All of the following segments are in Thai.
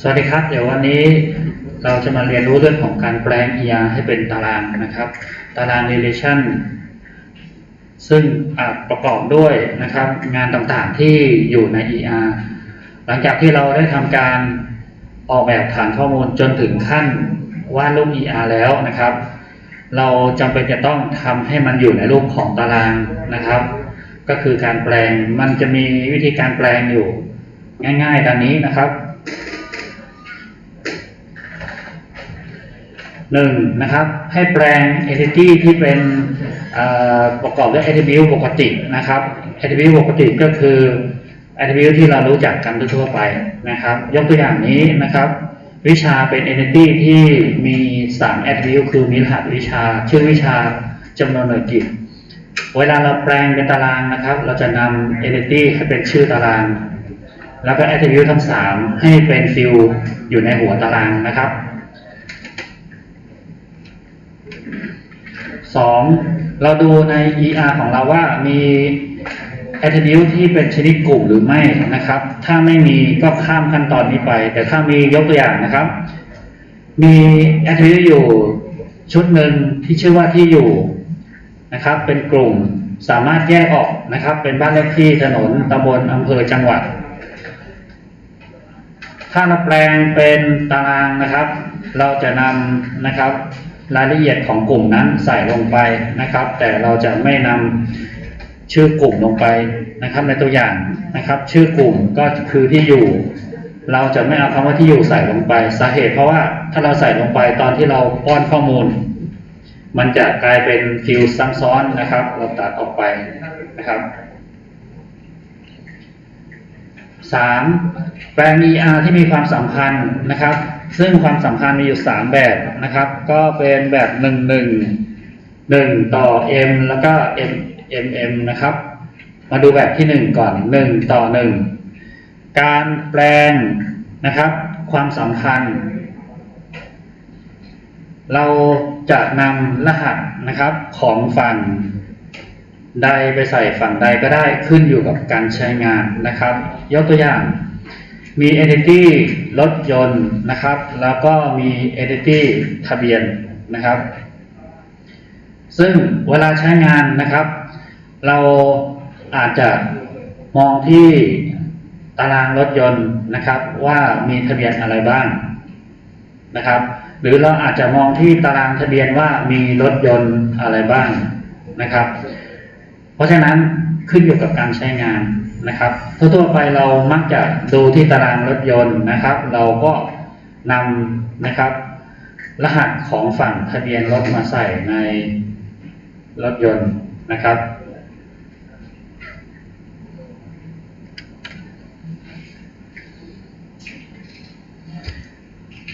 สวัสดีครับ เดี๋ยววันนี้เราจะมาเรียนรู้เรื่องของการแปลง ER ให้เป็นตารางนะครับ ตาราง relation ซึ่งอาจประกอบด้วยนะครับ งานต่างๆที่อยู่ใน ER หลังจากที่เราได้ทำการออกแบบฐานข้อมูลจนถึงขั้นวาดรูป ER แล้วนะครับ เราจำเป็นจะต้องทำให้มันอยู่ในรูปของตารางนะครับ ก็คือการแปลงมันจะมีวิธีการแปลงอยู่ ง่ายๆดังนี้นะครับหนึ่งนะครับ ให้แปลง entity ที่เป็นประกอบด้วย attribute ปกตินะครับ attribute ปกติก็คือ attribute ที่เรารู้จักกันทั่วไปนะครับ ยกตัวอย่างนี้นะครับ วิชาเป็น entity ที่มี 3 attribute คือมีรหัสวิชา ชื่อวิชาจำนวนหน่วยกิจเวลาเราแปลงเป็นตารางนะครับ เราจะนำ entity ให้เป็นชื่อตาราง แล้วก็ attribute ทั้ง 3 ให้เป็น field อยู่ในหัวตารางนะครับสองเราดูใน ER ของเราว่ามี attribute ที่เป็นชนิดกลุ่มหรือไม่นะครับ ถ้าไม่มีก็ข้ามขั้นตอนนี้ไป แต่ถ้ามียกตัวอย่างนะครับ มี attribute อยู่ชุดหนึ่งที่ชื่อว่าที่อยู่นะครับ เป็นกลุ่มสามารถแยกออกนะครับ เป็นบ้านเลขที่ถนนตำบลอำเภอจังหวัด ถ้าเราแปลงเป็นตารางนะครับ เราจะนำนะครับรายละเอียดของกลุ่มนั้นใส่ลงไปนะครับ แต่เราจะไม่นำชื่อกลุ่มลงไปนะครับ ในตัวอย่างนะครับ ชื่อกลุ่มก็คือที่อยู่ เราจะไม่เอาคำว่าที่อยู่ใส่ลงไปสาเหตุ เพราะว่าถ้าเราใส่ลงไปตอนที่เราป้อนข้อมูล มันจะกลายเป็นฟิลซ้ำซ้อนนะครับ เราตัดออกไปนะครับ สามแปลง ER ที่มีความสัมพันธ์นะครับ ซึ่งความสัมพันธ์มีอยู่สามแบบนะครับ ก็เป็นแบบหนึ่งหนึ่งหนึ่งต่อ M แล้วก็ M M M นะครับ มาดูแบบที่หนึ่งก่อนหนึ่งต่อหนึ่งการแปลงนะครับ ความสัมพันธ์เราจะนำรหัสนะครับของฝั่ง ใดไปใส่ฝั่งใดก็ได้ขึ้นอยู่กับการใช้งานนะครับ ยกตัวอย่างมี entity รถยนต์นะครับ แล้วก็มี entity ทะเบียนนะครับ ซึ่งเวลาใช้งานนะครับ เราอาจจะมองที่ตารางรถยนต์นะครับ ว่ามีทะเบียนอะไรบ้างนะครับ หรือเราอาจจะมองที่ตารางทะเบียนว่ามีรถยนต์อะไรบ้างนะครับ เพราะฉะนั้นขึ้นอยู่กับการใช้งานนะครับ ทั่วๆไปเรามักจะดูที่ตารางรถยนต์นะครับ เราก็นำนะครับ รหัสของฝั่งทะเบียนรถมาใส่ในรถยนต์นะครับ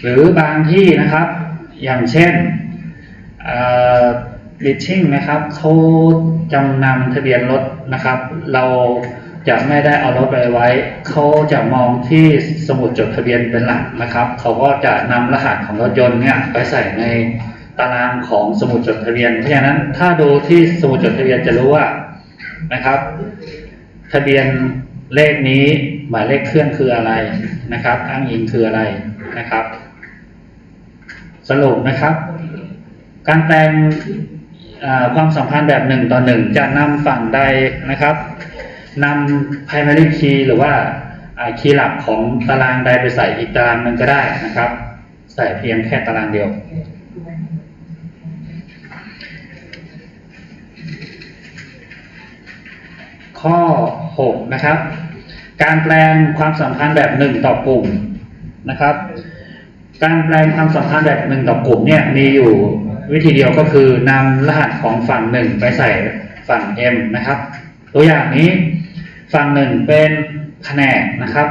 หรือบางที่นะครับ อย่างเช่น ลิชชิ่งนะครับเขาจำนำทะเบียนรถนะครับ เราจะไม่ได้เอารถไปไว้ เขาจะมองที่สมุดจดทะเบียนเป็นหลักนะครับ เขาก็จะนำรหัสของรถยนต์เนี่ยไปใส่ในตารางของสมุดจดทะเบียน เพราะฉะนั้นถ้าดูที่สมุดจดทะเบียนจะรู้ว่านะครับ ทะเบียนเลขนี้หมายเลขเคลื่อนคืออะไรนะครับ อ้างอิงคืออะไรนะครับ สรุปนะครับ การแปลง ความสัมพันธ์แบบหนึ่งต่อหนึ่งจะนำฝั่งใดนะครับนำ primary key หรือว่าคีย์หลักของตารางใดไปใส่อีกตารางหนึงก็ได้นะครับ ใส่เพียงแค่ตารางเดียว ข้อ 6 นะครับ การแปลงความสัมพันธ์แบบหนึ่งต่อกลุ่มนะครับ การแปลงความสัมพันธ์แบบหนึ่งต่อกลุ่มเนี่ยมีอยู่ วิธีเดียวก็คือนำรหัสของฝั่งหนึ่งไปใส่ฝั่ง M นะครับ ตัวอย่างนี้ฝั่งหนึ่งเป็นแผนกนะครับ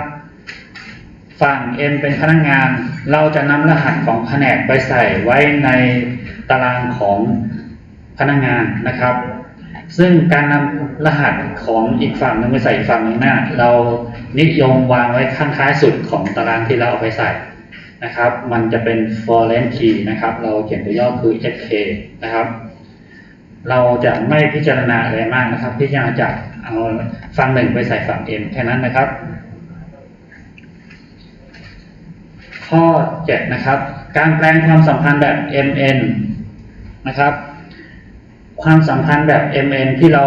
ฝั่ง M เป็นพนักงาน เราจะนำรหัสของแผนกไปใส่ไว้ในตารางของพนักงานนะครับ ซึ่งการนำรหัสของอีกฝั่งหนึ่งไปใส่ฝั่งหนึ่งน่ะเรานิยมวางไว้ข้างท้ายสุดของตารางที่เราเอาไปใส่ นะครับ มันจะเป็น foreign key นะครับ เราเขียนตัวย่อคือ fk นะครับ เราจะไม่พิจารณาอะไรมากนะครับ พิจารณาจากเอาฝั่งหนึ่งไปใส่ฝั่ง m แค่นั้นนะครับ ข้อ 7 นะครับ การแปลงความสัมพันธ์แบบ MN นะครับ ความสัมพันธ์แบบ MN ที่เรา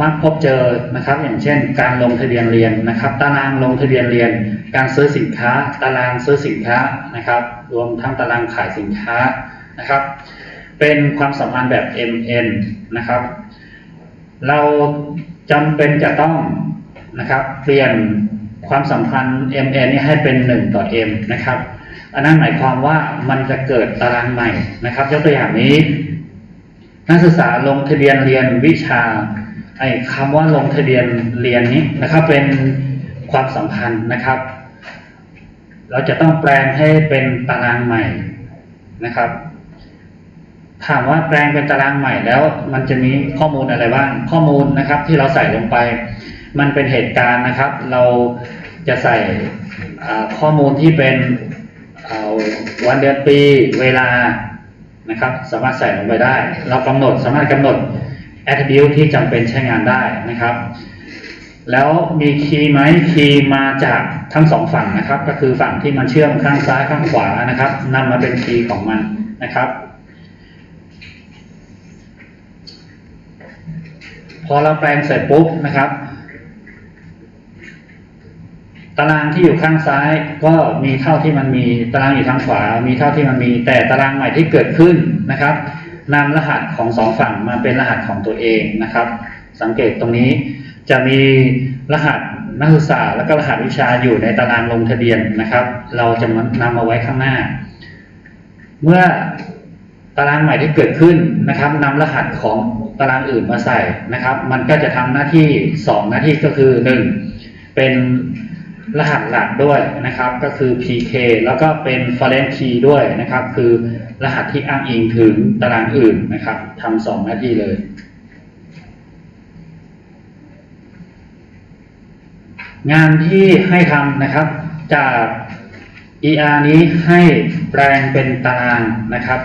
มักพบเจอนะครับ อย่างเช่น การลงทะเบียนเรียนนะครับ ตารางลงทะเบียนเรียน การซื้อสินค้า ตารางซื้อสินค้านะครับ รวมทั้งตารางขายสินค้านะครับ เป็นความสัมพันธ์แบบ MN นะครับ เราจำเป็นจะต้องนะครับเปลี่ยนความสัมพันธ์ MN นี้ให้เป็น 1 ต่อ M นะครับ อันนั้นหมายความว่ามันจะเกิดตารางใหม่นะครับ ยกตัวอย่างนี้ นักศึกษาลงทะเบียนเรียนวิชา ไอ้คำว่าลงทะเบียนเรียนนี้นะครับ เป็นความสัมพันธ์นะครับ เราจะต้องแปลงให้เป็นตารางใหม่นะครับ ถามว่าแปลงเป็นตารางใหม่แล้ว มันจะมีข้อมูลอะไรบ้างข้อมูลนะครับ ที่เราใส่ลงไป มันเป็นเหตุการณ์นะครับ เราจะใส่ข้อมูลที่เป็นวันเดือนปีเวลานะครับ สามารถใส่ลงไปได้ เรากำหนดสามารถกำหนด attribute ที่จำเป็นใช้งานได้นะครับ แล้วมีคีย์ไหมคีย์มาจากทั้งสองฝั่งนะครับ ก็คือฝั่งที่มันเชื่อมข้างซ้ายข้างขวานะครับนำมาเป็นคีย์ของมันนะครับ พอเราแปลงเสร็จปุ๊บนะครับตารางที่อยู่ข้างซ้ายก็มีเท่าที่มันมีตารางอยู่ทางขวา มีเท่าที่มันมีแต่ตารางใหม่ที่เกิดขึ้นนะครับ นำรหัสของสองฝั่งมาเป็นรหัสของตัวเองนะครับ สังเกตตรงนี้จะมีรหัสนักศึกษาแล้วก็รหัสวิชาอยู่ในตารางลงทะเบียนนะครับ เราจะนำมาไว้ข้างหน้า เมื่อตารางใหม่ที่เกิดขึ้นนะครับนำรหัสของตารางอื่นมาใส่นะครับ มันก็จะทำหน้าที่สองหน้าที่ก็คือหนึ่งเป็น รหัสหลักด้วยนะครับ ก็คือ PK แล้วก็เป็น foreign key ด้วยนะครับ คือรหัสที่อ้างอิงถึงตารางอื่นนะครับทำสองหน้าที่เลยงานที่ให้ทำนะครับจาก ER นี้ให้แปลงเป็นตารางนะครับ